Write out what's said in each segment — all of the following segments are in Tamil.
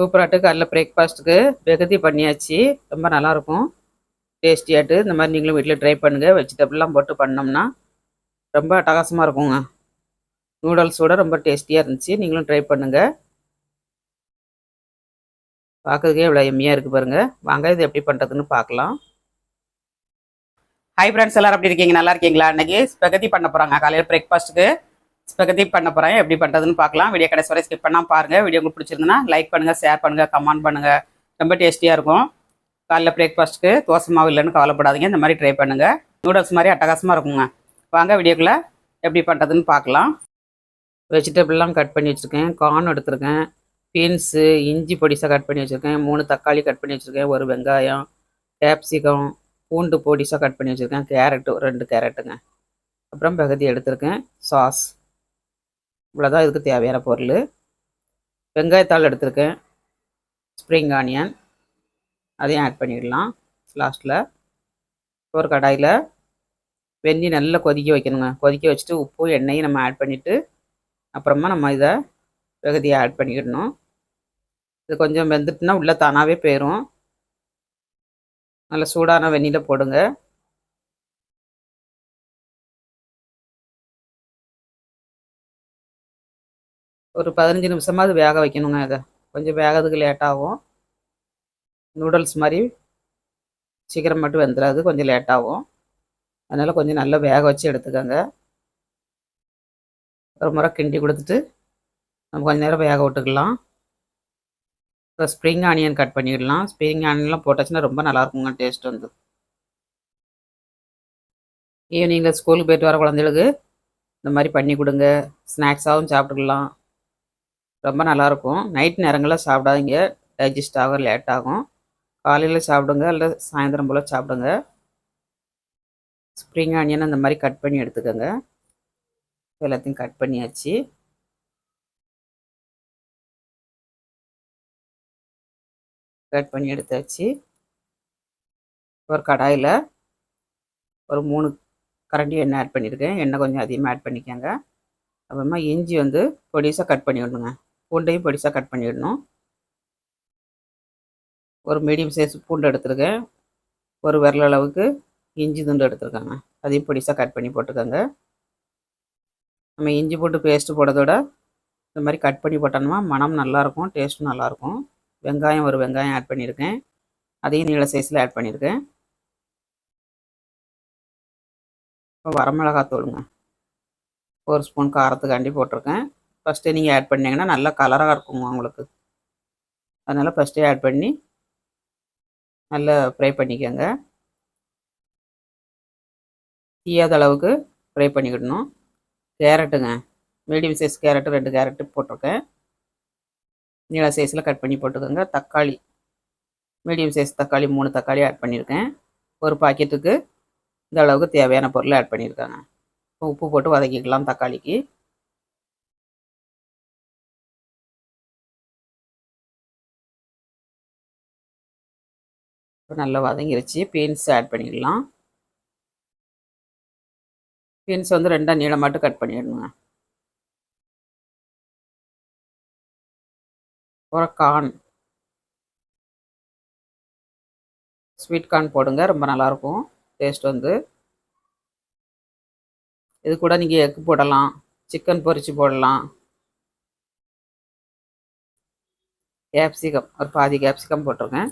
சூப்பராட்டு காலைல பிரேக்ஃபாஸ்ட்டுக்கு வெகுதி பண்ணியாச்சு. ரொம்ப நல்லாயிருக்கும் டேஸ்டியாட்டு இந்த மாதிரி நீங்களும் வீட்டில் ட்ரை பண்ணுங்கள் வெஜிடபிள்லாம் போட்டு பண்ணோம்னா ரொம்ப அட்டகாசமாக இருக்குங்க. நூடுல்ஸோட ரொம்ப டேஸ்டியாக இருந்துச்சு. நீங்களும் ட்ரை பண்ணுங்கள் பார்க்கறதுக்கே இவ்வளோ எம்மியாக இருக்குது பாருங்கள் வாங்க இது எப்படி பண்ணுறதுன்னு பார்க்கலாம் ஹை ஃப்ரெண்ட்ஸ் எல்லோரும் எப்படி இருக்கீங்க? நல்லா இருக்கீங்களா? அன்றைக்கி ஸ்பெகதி பண்ண போகிறாங்க காலையில் பிரேக்ஃபாஸ்ட்டுக்கு ஸ்பெகதி பண்ண போகிறேன் எப்படி பண்ணுறதுன்னு பார்க்கலாம். வீடியோ கடைசி வரை ஸ்கிப் பண்ணால் பாருங்கள் வீடியோ உங்களுக்கு பிடிச்சிருந்துன்னா லைக் பண்ணுங்கள் ஷேர் பண்ணுங்கள் கமெண்ட் பண்ணுங்கள் ரொம்ப டேஸ்டியாக இருக்கும். காலைல பிரேக்ஃபாஸ்ட்டுக்கு தோசை மாவு இல்லைன்னு கவலைப்படாதீங்க. இந்த மாதிரி ட்ரை பண்ணுங்கள் நூடுல்ஸ் மாதிரி அட்டகாசமாக இருக்குங்க. வாங்க வீடியோக்குள்ளே எப்படி பண்ணுறதுன்னு பார்க்கலாம். வெஜிடபிள்லாம் கட் பண்ணி வச்சுருக்கேன். கார்ன் எடுத்திருக்கேன். பீன்ஸு இஞ்சி பொடிசாக கட் பண்ணி வச்சுருக்கேன். மூணு தக்காளி கட் பண்ணி வச்சுருக்கேன். ஒரு வெங்காயம் கேப்சிகம் பூண்டு பொடிசாக கட் பண்ணி வச்சுருக்கேன். கேரட்டு ரெண்டு கேரட்டுங்க அப்புறம் பகுதி எடுத்திருக்கேன். சாஸ் இவ்வளோதான் இதுக்கு தேவையான பொருள். வெங்காயத்தாள் எடுத்திருக்கேன். ஸ்ப்ரிங் ஆனியன் அதையும் ஆட் பண்ணிடலாம். லாஸ்ட்டில் ஒரு கடாயில் வெந்தி நல்லா கொதிக்க வைக்கணுங்க. கொதிக்க வச்சுட்டு உப்பும் எண்ணெயும் நம்ம ஆட் பண்ணிவிட்டு அப்புறமா நம்ம இதை வெகுதியை ஆட் பண்ணிக்கிடணும் இது கொஞ்சம் வெந்துட்டுனா உள்ளே தானாகவே போயிடும் நல்லா சூடான வெந்நியில் போடுங்க. ஒரு பதினஞ்சு நிமிஷமாவது வேக வைக்கணுங்க இதை. கொஞ்சம் வேகிறதுக்கு லேட்டாகும் நூடுல்ஸ் மாதிரி சீக்கிரம் மட்டும் வெந்துடாது கொஞ்சம் லேட்டாகும் அதனால் கொஞ்சம் நல்லா வேக வச்சு எடுத்துக்கோங்க. ஒரு முறை கிண்டி கொடுத்துட்டு நம்ம கொஞ்சம் நேரம் வேக விட்டுக்கலாம். இப்போ ஸ்ப்ரிங் ஆனியன் கட் பண்ணிடலாம். ஸ்ப்ரிங் ஆனியன்லாம் போட்டாச்சுன்னா ரொம்ப நல்லாயிருக்குங்க டேஸ்ட் வந்து. ஈவினிங்கில் ஸ்கூலுக்கு போயிட்டு வர குழந்தைகளுக்கு இந்த மாதிரி பண்ணி கொடுங்க. ஸ்நாக்ஸாகவும் சாப்பிட்டுக்கலாம். ரொம்ப நல்லாயிருக்கும். நைட் நேரங்களில் சாப்பிடாதீங்க. டைஜஸ்ட் ஆக லேட் ஆகும். காலையில் சாப்பிடுங்க இல்லை சாயந்தரம் போல் சாப்பிடுங்க. ஸ்ப்ரிங் ஆனியன் அந்த மாதிரி கட் பண்ணி எடுத்துக்கோங்க. எல்லாத்தையும் கட் பண்ணியாச்சு. கட் பண்ணி எடுத்தாச்சு. ஒரு கடாயில் ஒரு மூணு கரண்டி எண்ணெய் ஆட் பண்ணியிருக்கேன். எண்ணெய் கொஞ்சம் அதிகமாக ஆட் பண்ணிக்கோங்க. அப்புறமா இஞ்சி வந்து பொடியூஸாக கட் பண்ணி விடுங்க பூண்டையும் பொடிசாக கட் பண்ணிடணும். ஒரு மீடியம் சைஸ் பூண்டு எடுத்துருக்கேன். ஒரு விரல் அளவுக்கு இஞ்சி துண்டு எடுத்துருக்காங்க. அதையும் பொடிசாக கட் பண்ணி போட்டுக்கோங்க நம்ம இஞ்சி போட்டு பேஸ்ட்டு போடுறதோட இந்த மாதிரி கட் பண்ணி போட்டோம்னா மனம் நல்லாயிருக்கும் டேஸ்ட்டும் நல்லாயிருக்கும். வெங்காயம் ஒரு வெங்காயம் ஆட் பண்ணியிருக்கேன். அதையும் நீள சைஸில் ஆட் பண்ணியிருக்கேன். இப்போ வரமிளகாத்தூளுங்க ஒரு ஸ்பூன் காரத்துக்காண்டி போட்டிருக்கேன். ஃபஸ்ட்டு நீங்கள் ஆட் பண்ணிங்கன்னா நல்லா கலராக இருக்குங்க உங்களுக்கு. அதனால் ஃபஸ்ட்டே ஆட் பண்ணி நல்லா ஃப்ரை பண்ணிக்கோங்க. தீயாத அளவுக்கு ஃப்ரை பண்ணிக்கிடணும். கேரட்டுங்க. மீடியம் சைஸ் கேரட்டு ரெண்டு கேரட்டு போட்டிருக்கேன். நீள சைஸில் கட் பண்ணி போட்டுக்கோங்க. தக்காளி மீடியம் சைஸ் தக்காளி மூணு தக்காளி ஆட் பண்ணியிருக்கேன் ஒரு பாக்கெட்டுக்கு இந்த அளவுக்கு தேவையான பொருளை ஆட் பண்ணியிருக்காங்க உப்பு போட்டு வதக்கிக்கலாம் தக்காளிக்கு. நல்லா வதங்கிருச்சு. பீன்ஸ் ஆட் பண்ணிடலாம். பீன்ஸ் வந்து ரெண்டாக நீளமாட்டு கட் பண்ணிடணுங்க. ஒரு கார்ன் ஸ்வீட் கார்ன் போடுங்க. ரொம்ப நல்லாயிருக்கும் டேஸ்ட் வந்து. இது கூட நீங்கள் எக் போடலாம். சிக்கன் பொரிச்சு போடலாம். கேப்சிகம் ஒரு பாதி கேப்சிகம் போட்டிருக்கேன்.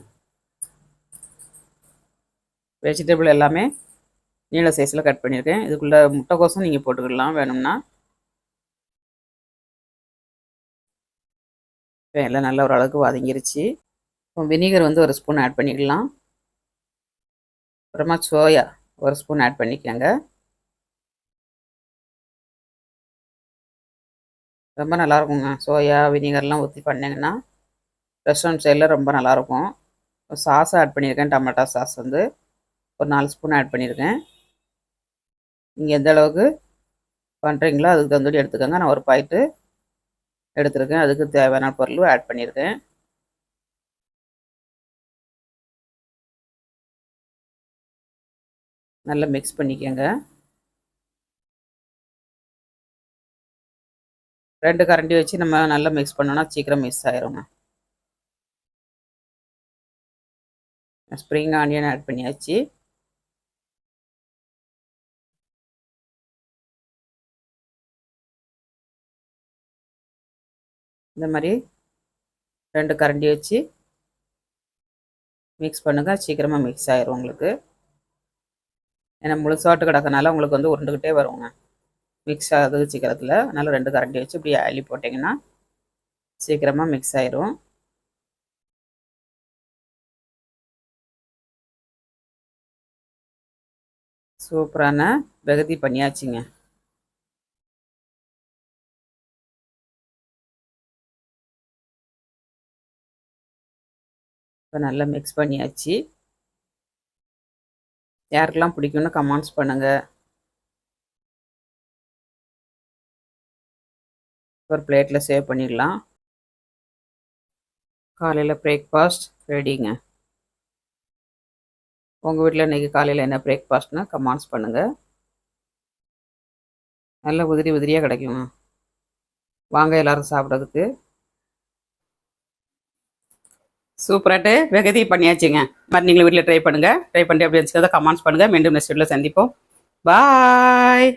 வெஜிடபிள் எல்லாமே நீள சைஸில் கட் பண்ணியிருக்கேன். இதுக்குள்ளே முட்டைக்கோசும் நீங்கள் போட்டுக்கலாம். வேணும்னா எல்லாம் நல்ல ஒரு அளவுக்கு வதங்கிருச்சு. இப்போ வினிகர் வந்து ஒரு ஸ்பூன் ஆட் பண்ணிக்கலாம். அப்புறமா சோயா ஒரு ஸ்பூன் ஆட் பண்ணிக்கோங்க. ரொம்ப நல்லாயிருக்குங்க. சோயா வினிகர்லாம் ஊற்றி பண்ணிங்கன்னா ரெஸ்டாரண்ட் சைடில் ரொம்ப நல்லாயிருக்கும். சாஸ் ஆட் பண்ணியிருக்கேன். டமாட்டா சாஸ் வந்து. ஒரு நாலு ஸ்பூன் ஆட் பண்ணியிருக்கேன் நீங்கள் எந்த அளவுக்கு பண்ணுறீங்களோ அதுக்கு தகுந்தபடி எடுத்துக்கோங்க. நான் ஒரு பாயிட்டு எடுத்துருக்கேன். அதுக்கு தேவையான பொருள் ஆட் பண்ணியிருக்கேன் நல்லா மிக்ஸ் பண்ணிக்கோங்க. ரெண்டு கரண்டி வச்சு நம்ம நல்லா மிக்ஸ் பண்ணோன்னா சீக்கிரம் மிக்ஸ் ஆயிருங்க. ஸ்ப்ரிங் ஆனியன் ஆட் பண்ணியாச்சு. இந்த மாதிரி ரெண்டு கரண்டி வச்சு மிக்ஸ் பண்ணுங்கள் சீக்கிரமாக மிக்ஸ் ஆயிரும் உங்களுக்கு. ஏன்னா முழுசாட்டு கிடக்கனால உங்களுக்கு வந்து உருண்டுக்கிட்டே வருங்க. மிக்ஸ் ஆகுது சீக்கிரத்தில். அதனால் ரெண்டு கரண்டி வச்சு இப்படி அள்ளி போட்டிங்கன்னா சீக்கிரமாக மிக்ஸ் ஆயிரும். சூப்பரான வெகுதி பண்ணியாச்சுங்க. இப்போ நல்லா மிக்ஸ் பண்ணியாச்சு. யாருக்கெல்லாம் பிடிக்கும்னு கமெண்ட்ஸ் பண்ணுங்கள் ஒரு பிளேட்டில் சேவ் பண்ணிடலாம். காலையில் பிரேக்ஃபாஸ்ட் ரெடிங்க உங்கள் வீட்டில் இன்றைக்கி காலையில் என்ன பிரேக்ஃபாஸ்ட்னு கமெண்ட்ஸ் பண்ணுங்கள் நல்ல உதிரி உதிரியாக கிடைக்குங்க வாங்க எல்லோரும் சாப்பிட்றதுக்கு. சூப்பராட்டு. வெகதி பண்ணியாச்சுங்க. மாதிரி நீங்களும் வீட்டில் ட்ரை பண்ணுங்கள் ட்ரை பண்ணிட்டு எப்படி இருந்துச்சு கமெண்ட்ஸ் பண்ணுங்கள் மீண்டும் நெக்ஸ்ட் வீட்டில் சந்திப்போம். பாய்